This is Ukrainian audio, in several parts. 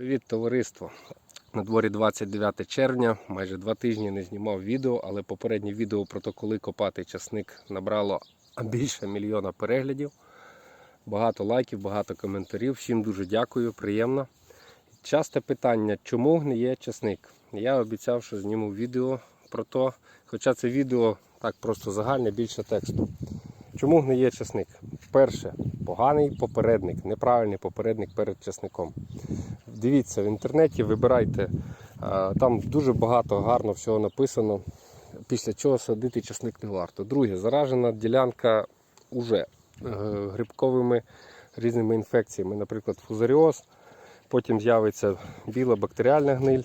Привіт, товариство! На дворі 29 червня, майже два тижні не знімав відео, але попереднє відео про те, коли копати часник набрало більше мільйона переглядів. Багато лайків, багато коментарів. Всім дуже дякую, приємно. Часте питання, чому гниє часник? Я обіцяв, що зніму відео про то, хоча це відео так просто загальне, більше тексту. Чому гниє часник? Перше, поганий попередник, неправильний попередник перед часником. Дивіться в інтернеті, вибирайте, там дуже багато гарно всього написано, після чого садити часник не варто. Друге, заражена ділянка уже е, грибковими різними інфекціями, наприклад, фузаріоз, потім з'явиться біла бактеріальна гниль.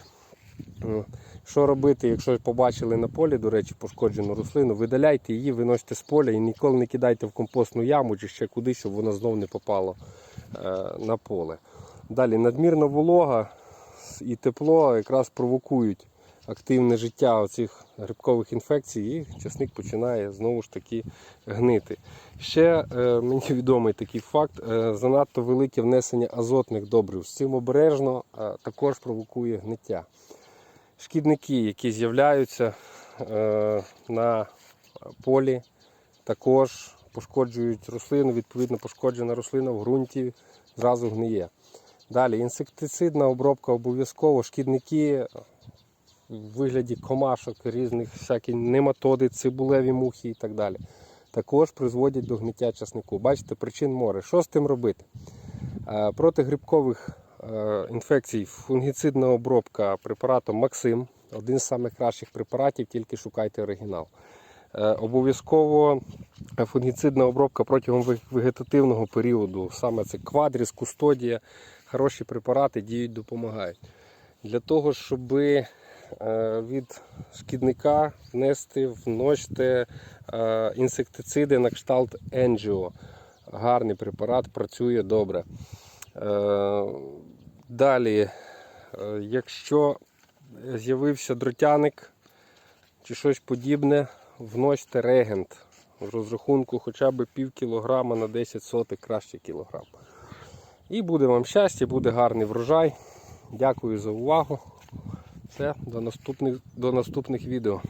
Е, Що робити, якщо побачили на полі, до речі, пошкоджену рослину, видаляйте її, виносьте з поля і ніколи не кидайте в компостну яму чи ще кудись, щоб воно знов не попало е, на поле. Далі надмірна волога і тепло якраз провокують активне життя оцих грибкових інфекцій, і часник починає знову ж таки гнити. Ще е, мені відомий такий факт: е, занадто велике внесення азотних добрив. З цим обережно е, також провокує гниття. Шкідники, які з'являються е, на полі, також пошкоджують рослину. Відповідно, пошкоджена рослина в ґрунті зразу гниє. Далі інсектицидна обробка обов'язково, шкідники в вигляді комашок, різних всякі нематоди, цибулеві мухи і так далі. Також призводять до гниття часнику. Бачите, причин море. Що з тим робити? Е, Проти грибкових е, інфекцій фунгіцидна обробка препаратом Максим. Один з найкращих препаратів, тільки шукайте оригінал. Е, Обов'язково фунгіцидна обробка протягом вегетативного періоду. Саме це квадріс, кустодія. Хороші препарати діють, допомагають. Для того, щоб від шкідника внести, вносьте е, інсектициди на кшталт Енджіо. Гарний препарат, працює добре. Е, Далі, е, якщо з'явився дротяник чи щось подібне, вносьте регент в розрахунку хоча б пів кілограма на 10 сотих, краще кілограм. І буде вам щастя, буде гарний врожай. Дякую за увагу. Все, до наступних, до наступних відео.